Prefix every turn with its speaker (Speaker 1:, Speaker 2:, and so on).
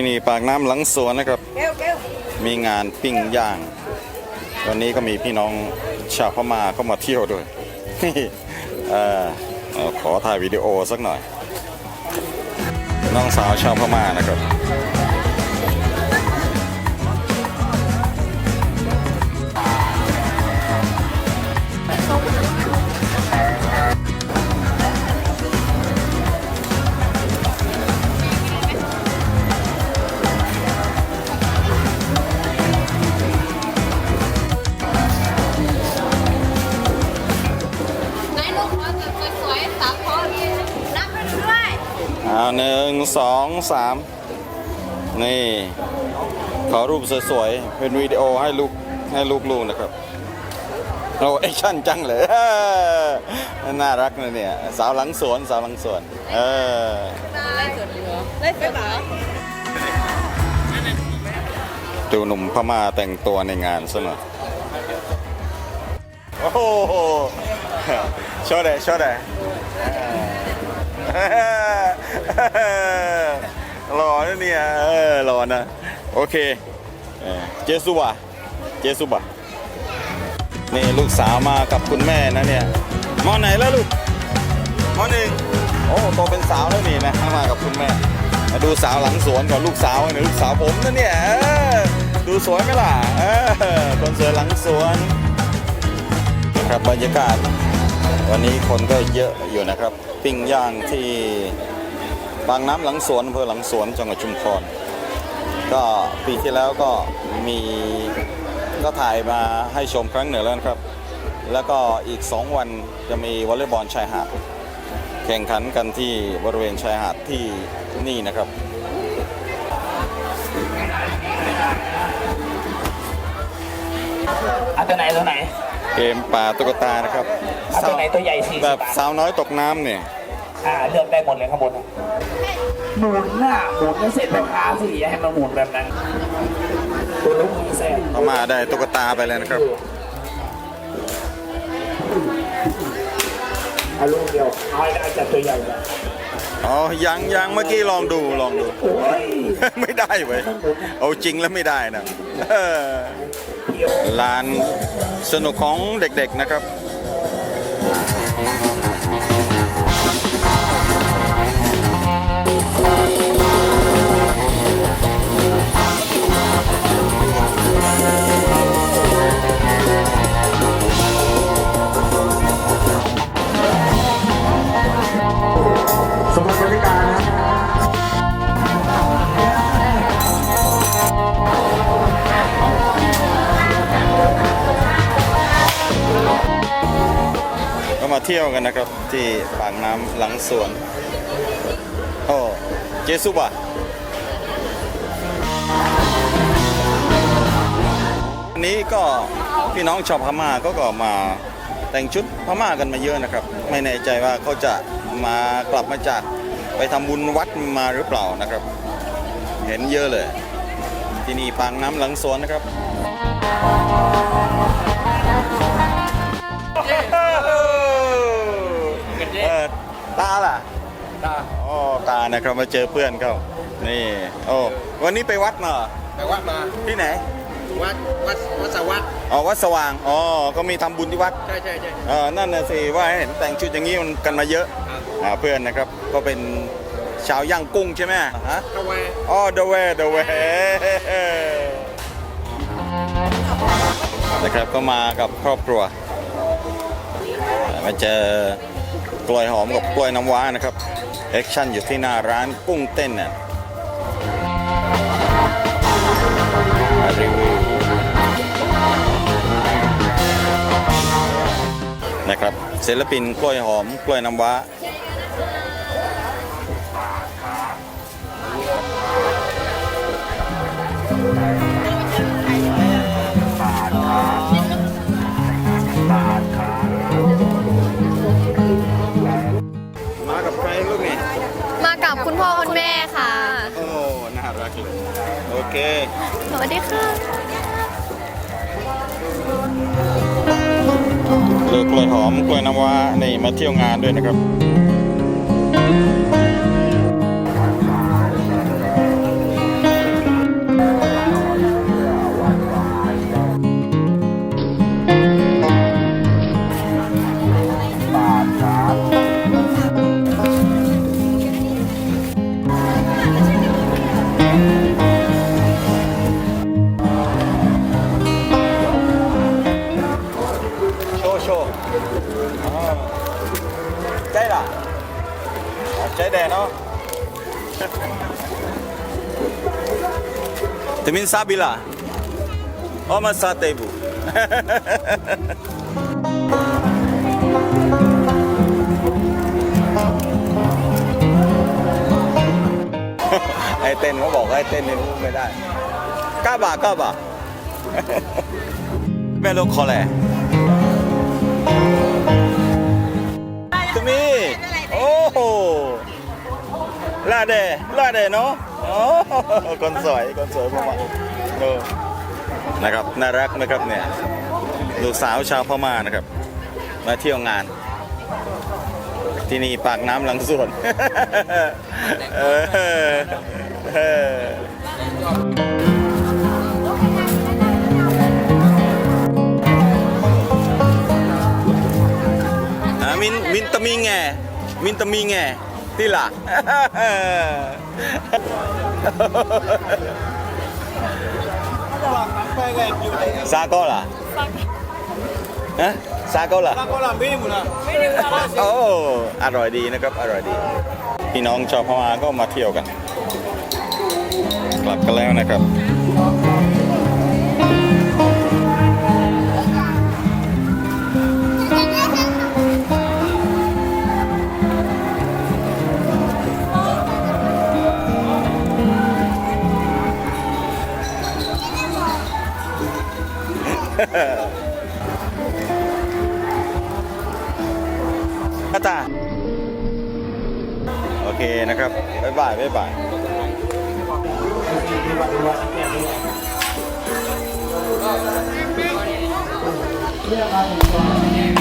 Speaker 1: ที่นี่ปากน้ำหลังสวนนะครับ มีงานปิ้งย่าง วันนี้ก็มีพี่น้องชาวพม่าเข้ามาเที่ยวด้วยอ่าขอถ่ายวิดีโอสักหน่อย น้องสาวชาวพม่านะครับ
Speaker 2: อ่า
Speaker 1: หนึ่งสองสามนี่ ขอรูปสวยๆ เป็นวิดีโอให้ลูกให้ลูกๆนะครับโอ้แอคชั่นจังเลยน่ารักนะเนี่ย สาวหลังสวน สาวหลังสวน เออ
Speaker 3: ไล่สดเหรอไล่สดเหรอ
Speaker 1: ดูหนุ่มพม่าแต่งตัวในงานซะหน่อยโอ้โหโชว์เดโชว์เด หล่อนะเนี่ยเออหล่อนะโอเคเจสุบะเจสุบะนี่ลูกสาวมากับคุณแม่นะเนี่ยมอไหนแล้วลูกมอหนึ่งโอ้โตเป็นสาวแล้วนี่นะมากับคุณแม่มาดูสาวหลังสวนกับลูกสาวเนี่ยลูกสาวผมนะเนี่ยดูสวยไหมล่ะคนสวยหลังสวนนะครับบรรยากาศ วันนี้คนก็เยอะอยู่นะครับ ปิ้งย่างที่ บางน้ำหลังสวนอำเภอหลังสวนจังหวัดชุมพร ก็ปีที่แล้วก็มีก็ถ่ายมาให้ชมครั้งหนึ่งแล้วนะครับ แล้วก็อีก 2 วันจะมีวอลเลย์บอลชายหาดแข่งขันกันที่บริเวณชายหาดที่นี่นะครับ
Speaker 4: เอาตัวไหนตัวไหน
Speaker 1: เกมป่าตุ๊กตานะครับ
Speaker 4: เอาตัวไหนตัวใหญ่สี่
Speaker 1: แบ
Speaker 4: สิ
Speaker 1: บ
Speaker 4: บบาท
Speaker 1: สาวน้อยตกน้ำเนี่ย
Speaker 4: อ่าเลือกได้หมดเลยข้างบนอะหมุนหน้าหมุนแล้วเสร็จไปพาสิอย่าให้มันหมุนแบบนั้นตัวลูกมีแสน
Speaker 1: เขามาได้ตุ๊กตาไปเลยนะครับ
Speaker 4: เอาลูกเดียวเอาให้ได้จับตัวใหญ่แบบ
Speaker 1: อ๋อ ยังยังเมื่อกี้ลองดูลองดู
Speaker 4: โอ้ย
Speaker 1: ไม่ได้เว้ย เอาจริงแล้วไม่ได้นะเออ
Speaker 4: เดียว
Speaker 1: ลานสนุกของเด็กๆนะครับ
Speaker 4: มา
Speaker 1: เที่ยวกันนะครับ ที่ปากน้ำหลังสวนโอ้เจสุบะวันนี้ก็พี่น้องชาวพม่าก็ก็มาแต่งชุดพม่ากันมาเยอะนะครับ ไม่แน่ใจว่าเขาจะมากลับมาจากไปทำบุญวัดมาหรือเปล่านะครับ เห็นเยอะเลย ที่นี่ปากน้ำหลังสวนนะครับ ตาล่ะ
Speaker 5: ตา
Speaker 1: อ๋อตานะครับมาเจอเพื่อนเขานี่โอ้วันนี้ไปวัดมาเหรอ
Speaker 5: ไปวัดมา
Speaker 1: ที่ไหน
Speaker 5: วัด วัด วัดสวัสดิ์
Speaker 1: อ๋อวัดสว่างอ๋อก็มีทำบุญที่วัด
Speaker 5: ใช่ใช่ใช่
Speaker 1: เออนั่นน่ะสิว่าเห็นแต่งชุดอย่างนี้มันกันมาเยอะ
Speaker 5: ครับ
Speaker 1: อ่าเพื่อนนะครับก็เป็นชาวย่างกุ้งใช่ไหมฮะ
Speaker 5: เข้าไว้
Speaker 1: อ๋อ the way the way นะครับก็มากับครอบครัว มาเจอ กล้วยหอมกับกล้วยน้ำว้านะครับแอคชั่นอยู่ที่หน้าร้านกุ้งเต้นน่ะมารีวิวนะครับศิลปินกล้วยหอมกล้วยน้ำว้า เค
Speaker 2: สวัสดีค่ะ
Speaker 1: ลูกกล้วยหอมกล้วยน้ำว้านี่มาเที่ยวงานด้วยนะครับ ใช่ล่ะใช่แดงเนาะ Temin sabi lah. Oh, mas sate bu. ไอเต้นเขาบอกให้เต้นในรูปไม่ได้กล้าบ่ากล้าบ่าแม่ลูกคอแหละ ลาเดลาเดเนาะโอ้คนสวยคนสวยพม่าดูนะครับน่ารักนะครับเนี่ยลูกสาวชาวพม่านะครับ มาเที่ยวงาน ที่นี่ปากน้ำหลังสวนเออเออมินมินตะมีแงมินตะมีแง ที่ล่ะซาโก้ล่ะฮะซาโก้ล่ะโอ้อร่อยดีนะครับ อร่อยดี พี่น้องชาวพม่าก็มาเที่ยวกัน กลับกันแล้วนะครับ เคนะครับบ๊ายบายบ๊ายบาย
Speaker 4: เรื่องอะไร